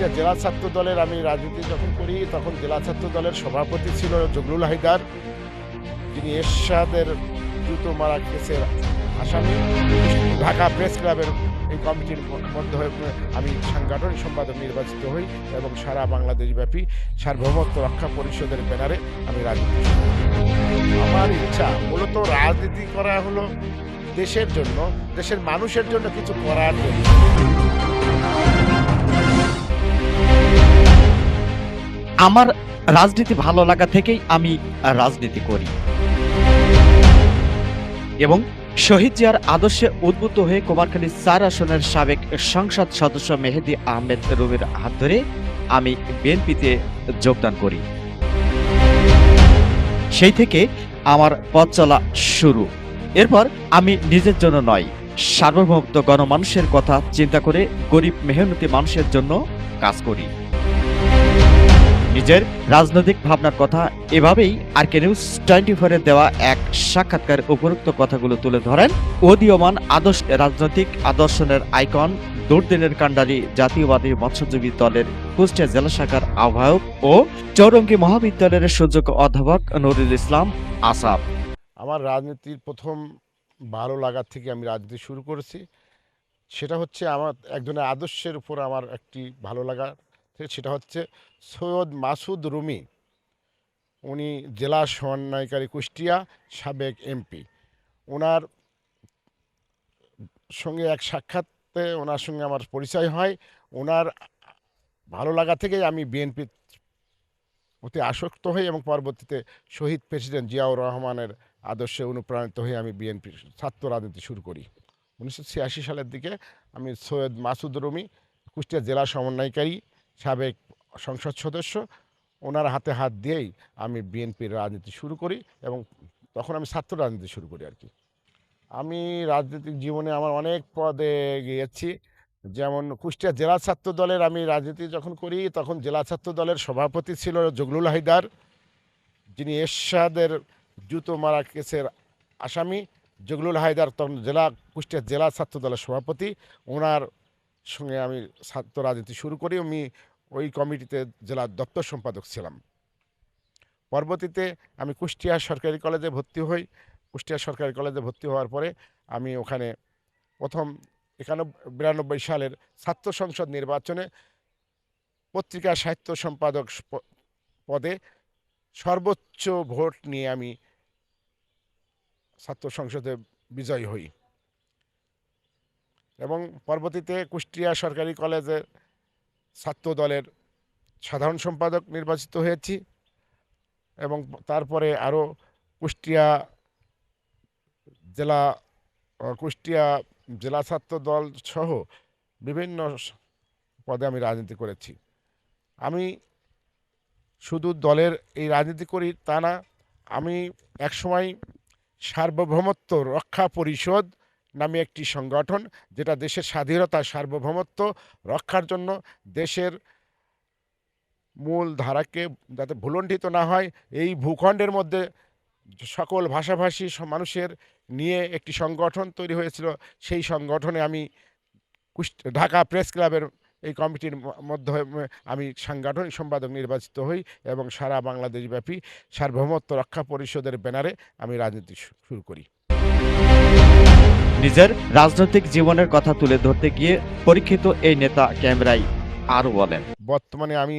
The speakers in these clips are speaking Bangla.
কুষ্টিয়া জেলা ছাত্র দলের আমি রাজনীতি যখন করি, তখন জেলা ছাত্র দলের সভাপতি ছিল জগলুল হায়দার। যিনি এরশাদের জুতো মারা কেসের আসামি। ঢাকা প্রেস ক্লাবের এই কমিটির মধ্যে হয়ে আমি সাংগঠনিক সম্পাদক নির্বাচিত হই এবং সারা বাংলাদেশ ব্যাপী সার্বভৌমত্ব রক্ষা পরিষদের ব্যানারে আমি রাজনীতি আমার ইচ্ছা মূলত রাজনীতি করা হলো দেশের জন্য, দেশের মানুষের জন্য কিছু করার জন্য। আমার রাজনীতি ভালো লাগা থেকেই আমি রাজনীতি করি। এবং শহীদ জিয়ার আদর্শে উদ্বুদ্ধ হয়ে কুমারখালী চার আসনের সাবেক সংসদ সদস্য মেহেদি আহমেদ রুমির হাত ধরে আমি বিএনপিতে যোগদান করি। সেই থেকে আমার পথ চলা শুরু। এরপর আমি নিজের জন্য নয়, সার্বভৌমত্ব গণমানুষের কথা চিন্তা করে গরিব মেহনতি মানুষের জন্য কাজ করি। নিজের রাজনৈতিক ভাবনার কথা এভাবেই আর কে নিউজ টোয়েন্টি ফোরে দেওয়া এক সাক্ষাৎকার উপরোক্ত কথাগুলো তুলে ধরেন উদীয়মান আদর্শ রাজনৈতিক আদর্শনের আইকন দুর্দিনের কাণ্ডারি জাতীয়বাদী মৎস্যজীবী দলের কুষ্টিয়া জেলা শাখার আহ্বায়ক ও চৌরঙ্গী মহাবিদ্যালয়ের সুযোগ্য অধ্যাপক নুরুল ইসলাম আসাদ আমার রাজনীতির প্রথম ভালো লাগার থেকে আমি রাজনীতি শুরু করেছি। সেটা হচ্ছে আমার একজনের আদর্শের উপর আমার একটি ভালো লাগা সেটা হচ্ছে সৈয়দ মাসুদ রুমি। উনি জেলা সমন্বয়কারী কুষ্টিয়া, সাবেক এমপি। ওনার সঙ্গে এক সাক্ষাৎতে ওনার সঙ্গে আমার পরিচয় হয়। ওনার ভালো লাগা থেকেই আমি বিএনপি প্রতি আসক্ত হই এবং পরবর্তীতে শহীদ প্রেসিডেন্ট জিয়াউর রহমানের আদর্শে অনুপ্রাণিত হয়ে আমি বিএনপির ছাত্র রাজনীতি শুরু করি। উনিশশো ছিয়াশি সালের দিকে আমি সৈয়দ মাসুদ রুমি, কুষ্টিয়া জেলা সমন্বয়কারী সাবেক সংসদ সদস্য, ওনার হাতে হাত দিয়েই আমি বিএনপির রাজনীতি শুরু করি এবং তখন আমি ছাত্র রাজনীতি শুরু করি আর কি। আমি রাজনৈতিক জীবনে আমার অনেক পদে গিয়েছি, যেমন কুষ্টিয়া জেলা ছাত্র দলের আমি রাজনীতি যখন করি, তখন জেলা ছাত্র দলের সভাপতি ছিল জগলুল হায়দার যিনি এরশাদের জুতো মারা কেসের আসামি। জগলুল হায়দার তখন জেলা, কুষ্টিয়া জেলা ছাত্র দলের সভাপতি। ওনার সঙ্গে আমি ছাত্র রাজনীতি শুরু করি। আমি ওই কমিটিতে জেলা দপ্তর সম্পাদক ছিলাম। পরবর্তীতে আমি কুষ্টিয়া সরকারি কলেজে ভর্তি হই। কুষ্টিয়া সরকারি কলেজে ভর্তি হওয়ার পরে আমি ওখানে প্রথম একানব্বই বিরানব্বই সালের ছাত্র সংসদ নির্বাচনে পত্রিকা সাহিত্য সম্পাদক পদে সর্বোচ্চ ভোট নিয়ে আমি ছাত্র সংসদে বিজয়ী হই। এবং পরবর্তীতে কুষ্টিয়া সরকারি কলেজে ছাত্র দলের সাধারণ সম্পাদক নির্বাচিত হয়েছি এবং তারপরে আরও কুষ্টিয়া জেলা কুষ্টিয়া জেলা ছাত্র দল সহ বিভিন্ন পদে আমি রাজনীতি করেছি। আমি শুধু দলের এই রাজনীতি করি তা না, আমি একসময় সার্বভৌমত্ব রক্ষা পরিষদ নামে একটি সংগঠন যেটা দেশের স্বাধীনতা, সার্বভৌমত্ব রক্ষার জন্য দেশের মূল ধারাকে যাতে ভুলণ্ঠিত না হয়, এই ভূখণ্ডের মধ্যে সকল ভাষাভাষী মানুষের নিয়ে একটি সংগঠন তৈরি হয়েছিল। সেই সংগঠনে আমি ঢাকা প্রেস ক্লাবের এই কমিটির মধ্যে আমি সাংগঠনিক সম্পাদক নির্বাচিত হই এবং সারা বাংলাদেশব্যাপী সার্বভৌমত্ব রক্ষা পরিষদের ব্যানারে আমি রাজনীতি শুরু করি। নিজের রাজনৈতিক জীবনের কথা তুলে ধরতে গিয়ে পরীক্ষিত এই নেতা ক্যামেরায় আরও বলেন। বর্তমানে আমি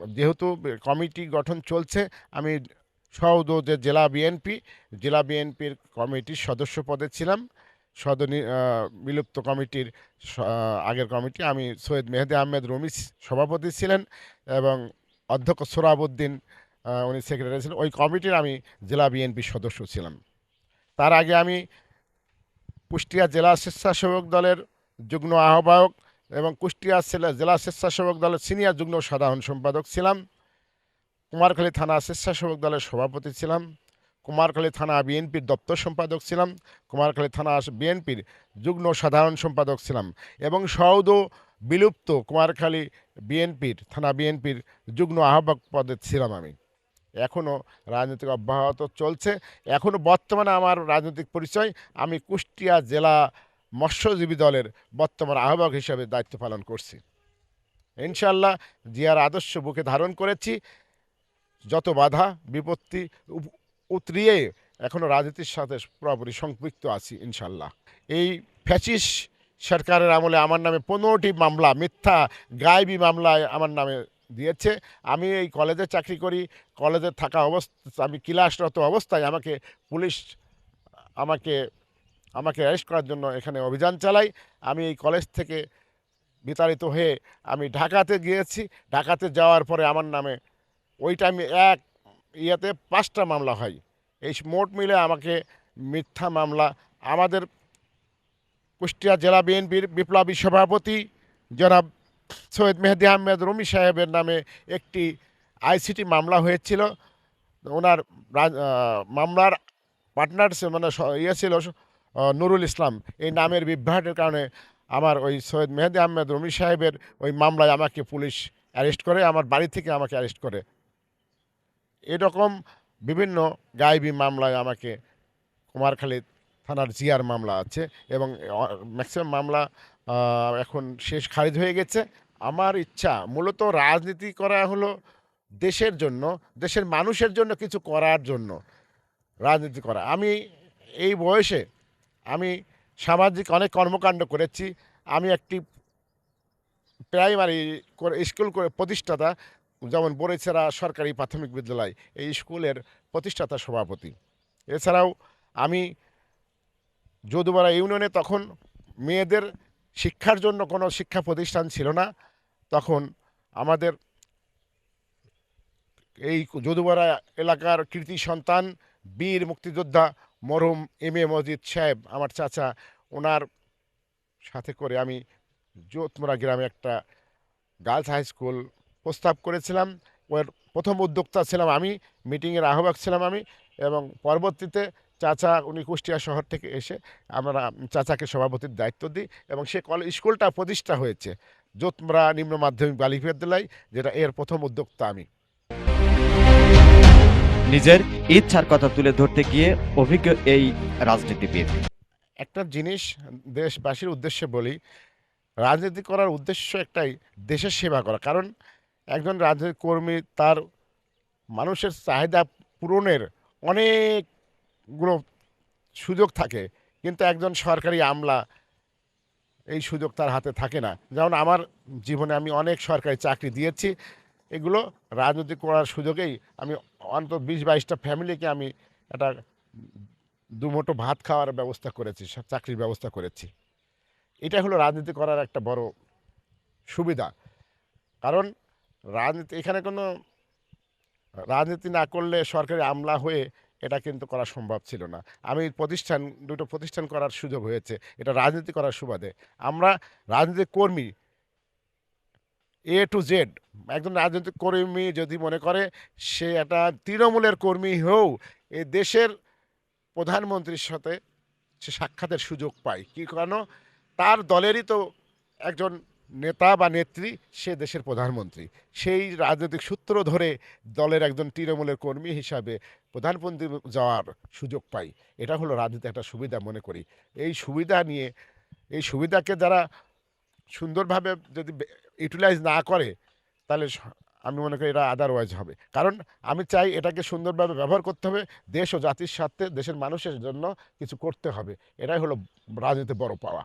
যেহেতু কমিটি গঠন চলছে আমি সৌদ জেলা বিএনপি জেলা বিএনপির কমিটির সদস্য পদে ছিলাম। আহ, বিলুপ্ত কমিটির আগের কমিটি আমি সৈয়দ মেহেদি আহমেদ রমি সভাপতি ছিলেন এবং অধ্যক্ষ সোরাবুদ্দিন উনি সেক্রেটারি ছিলেন। ওই কমিটির আমি জেলা বিএনপির সদস্য ছিলাম। তার আগে আমি কুষ্টিয়া জেলা স্বেচ্ছাসেবক দলের যুগ্ম আহ্বায়ক এবং কুষ্টিয়া জেলা স্বেচ্ছাসেবক দলের সিনিয়র যুগ্ম সাধারণ সম্পাদক ছিলাম। কুমারখালী থানা স্বেচ্ছাসেবক দলের সভাপতি ছিলাম। কুমারখালী থানা বিএনপির দপ্তর সম্পাদক ছিলাম। কুমারখালী থানা বিএনপির যুগ্ম সাধারণ সম্পাদক ছিলাম এবং সৌদ বিলুপ্ত কুমারখালী বিএনপির থানা বিএনপির যুগ্ম আহ্বায়ক পদে ছিলাম আমি। এখনও রাজনৈতিক অব্যাহত চলছে। এখনও বর্তমানে আমার রাজনৈতিক পরিচয়, আমি কুষ্টিয়া জেলা মৎস্যজীবী দলের বর্তমান আহ্বায়ক হিসাবে দায়িত্ব পালন করছি। ইনশাল্লাহ জিয়ার আদর্শ বুকে ধারণ করেছি। যত বাধা, বিপত্তি উতরিয়ে এখনও রাজনীতির সাথে পুরোপুরি সম্পৃক্ত আছি ইনশাল্লাহ এই ফ্যাসিস সরকারের আমলে আমার নামে পনেরোটি মামলা, মিথ্যা, গায়েবী মামলায় আমার নামে দিয়েছে। আমি এই কলেজে চাকরি করি, কলেজে থাকা অবস্থা আমি ক্লাসরত অবস্থায় আমাকে পুলিশ আমাকে আমাকে অ্যারেস্ট করার জন্য এখানে অভিযান চালাই। আমি এই কলেজ থেকে বিতাড়িত হয়ে আমি ঢাকাতে গিয়েছি। ঢাকাতে যাওয়ার পরে আমার নামে ওই টাইমে এক ইয়েতে পাঁচটা মামলা হয়। এই মোট মিলে আমাকে মিথ্যা মামলা, আমাদের কুষ্টিয়া জেলা বিএনপির বিপ্লবী সভাপতি জনাব সৈয়দ মেহেদি আহমেদ রুমি সাহেবের নামে একটি আইসিটি মামলা হয়েছিল। ওনার মামলার পার্টনার মানে ইয়ে ছিল নুরুল ইসলাম। এই নামের বিভ্রাটের কারণে আমার ওই সৈয়দ মেহেদি আহমেদ রুমি সাহেবের ওই মামলায় আমাকে পুলিশ অ্যারেস্ট করে, আমার বাড়ি থেকে আমাকে অ্যারেস্ট করে। এরকম বিভিন্ন গায়েবী মামলায় আমাকে কুমারখালী থানার জিয়ার মামলা আছে এবং ম্যাক্সিমাম মামলা এখন শেষ খারিজ হয়ে গেছে। আমার ইচ্ছা মূলত রাজনীতি করা হলো দেশের জন্য, দেশের মানুষের জন্য কিছু করার জন্য রাজনীতি করা। আমি এই বয়সে আমি সামাজিক অনেক কর্মকাণ্ড করেছি। আমি একটি প্রাইমারি স্কুল করে প্রতিষ্ঠাতা, যেমন বরেছেরা সরকারি প্রাথমিক বিদ্যালয়, এই স্কুলের প্রতিষ্ঠাতা সভাপতি। এছাড়াও আমি যদুবাড়া ইউনিয়নে তখন মেয়েদের শিক্ষার জন্য কোনো শিক্ষা প্রতিষ্ঠান ছিল না। তখন আমাদের এই যদুবাড়া এলাকার কৃতি সন্তান, বীর মুক্তিযোদ্ধা মরহুম এম এ মজিদ সাহেব, আমার চাচা, ওনার সাথে করে আমি জোতমোড়া গ্রামে একটা গার্লস হাই স্কুল প্রস্তাব করেছিলাম। ওর প্রথম উদ্যোক্তা ছিলাম আমি, মিটিংয়ের আহ্বায়ক ছিলাম আমি এবং পরবর্তীতে চাচা উনি কুষ্টিয়া শহর থেকে এসে আমরা চাচাকে সভাপতির দায়িত্ব দিই এবং সে কলেজ স্কুলটা প্রতিষ্ঠা হয়েছে। জোতমরা নিম্ন মাধ্যমিক বালিকা বিদ্যালয় যেটা এর প্রথম উদ্যোক্তা আমি। নিজের ইচ্ছার কথা তুলে ধরতে গিয়ে অভিজ্ঞ এই রাজনীতিবিদ। একটা জিনিস দেশবাসীর উদ্দেশ্যে বলি রাজনীতি করার উদ্দেশ্য একটাই দেশের সেবা করা। কারণ একজন রাজনীতি কর্মী তার মানুষের চাহিদা পূরণের অনেকগুলো সুযোগ থাকে, কিন্তু একজন সরকারি আমলা এই সুযোগ তার হাতে থাকে না। যেমন আমার জীবনে আমি অনেক সরকারি চাকরি দিয়েছি, এগুলো রাজনীতি করার সুযোগেই আমি অন্তত বিশ বাইশটা ফ্যামিলিকে আমি একটা দুমুঠো ভাত খাওয়ার ব্যবস্থা করেছি চাকরির ব্যবস্থা করেছি। এটা হলো রাজনীতি করার একটা বড় সুবিধা। কারণ রাজনীতি, এখানে কোনো রাজনীতি না করলে সরকারি আমলা হয়ে এটা কিন্তু করা সম্ভব ছিল না। আমি প্রতিষ্ঠান, দুটো প্রতিষ্ঠান করার সুযোগ হয়েছে। এটা রাজনীতি করার সুবাদে। আমরা রাজনীতি কর্মী এ টু জেড একজন রাজনৈতিক কর্মী যদি মনে করে, সে একটা তৃণমূলের কর্মী হয়েও এ দেশের প্রধানমন্ত্রীর সাথে সে সাক্ষাতের সুযোগ পায়। কি কেন তার দলেরই তো একজন নেতা বা নেত্রী, সে দেশের প্রধানমন্ত্রী। সেই রাজনৈতিক সূত্র ধরে দলের একজন তৃণমূলের কর্মী হিসাবে প্রধানমন্ত্রী যাওয়ার সুযোগ পাই। এটা হলো রাজনীতি একটা সুবিধা মনে করি। এই সুবিধা নিয়ে, এই সুবিধাকে যারা সুন্দরভাবে যদি ইউটিলাইজ না করে, তাহলে আমি মনে করি এটা আদারওয়াইজ হবে। কারণ আমি চাই এটাকে সুন্দরভাবে ব্যবহার করতে হবে, দেশ ও জাতির স্বার্থে, দেশের মানুষের জন্য কিছু করতে হবে। এটাই হলো রাজনীতি বড় পাওয়া।